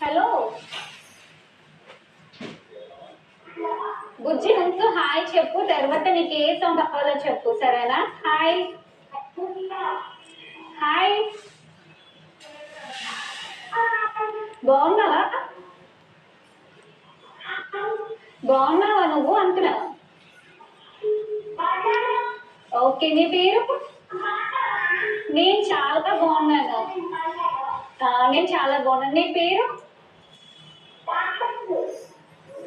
Hello. బుజ్జి ముందు hi చెప్పు తర్వాత నీకు ఏ సౌండ్ అవ్వాలో చెప్పు సరేనా? హాయ్ హాయ్ బాగున్నావా? బాగున్నావా నువ్వు? అంటున్నా ఓకే నీ పేరు? నేను చాలా బాగున్నాను. నేను చాలా బాగున్నాను. నీ పేరు?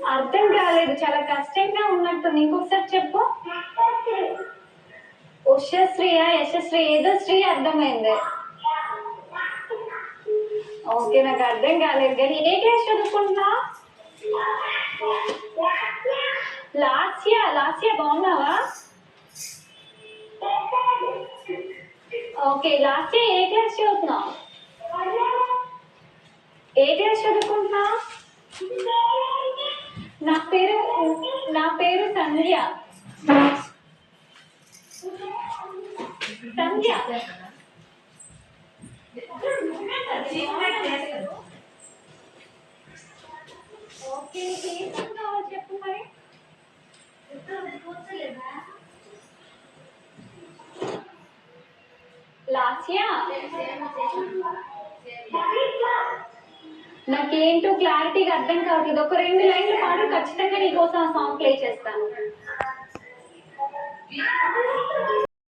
అర్థం కాలేదు చాలా కష్టంగా ఉన్నట్టు ఇంకొకసారి చెప్పు. ఉషశ్రీయా యశశ్రీ ఏదో శ్రీ అర్థమైంది. ఓకే నాకు అర్థం కాలేదు. కానీ ఏ క్లాస్ చదువుకుంటున్నా లాస్య లాస్య బాగున్నావా? ఓకే లాస్య ఏ క్లాస్ చదువుతున్నావు ఏ క్లాస్ చదువుకుంటున్నా నా పేరు నా పేరు సంధ్య. సంధ్య. ఓకే నీకు ఏ సాంగ్ కావాలో చెప్పు మరి? లాస్యా? నాకేంటో క్లారిటీగా అర్థం కావట్లేదు. ఒక రెండు లైన్లు పాడు ఖచ్చితంగా నీకోసం ఆ సాంగ్ ప్లే చేస్తాను.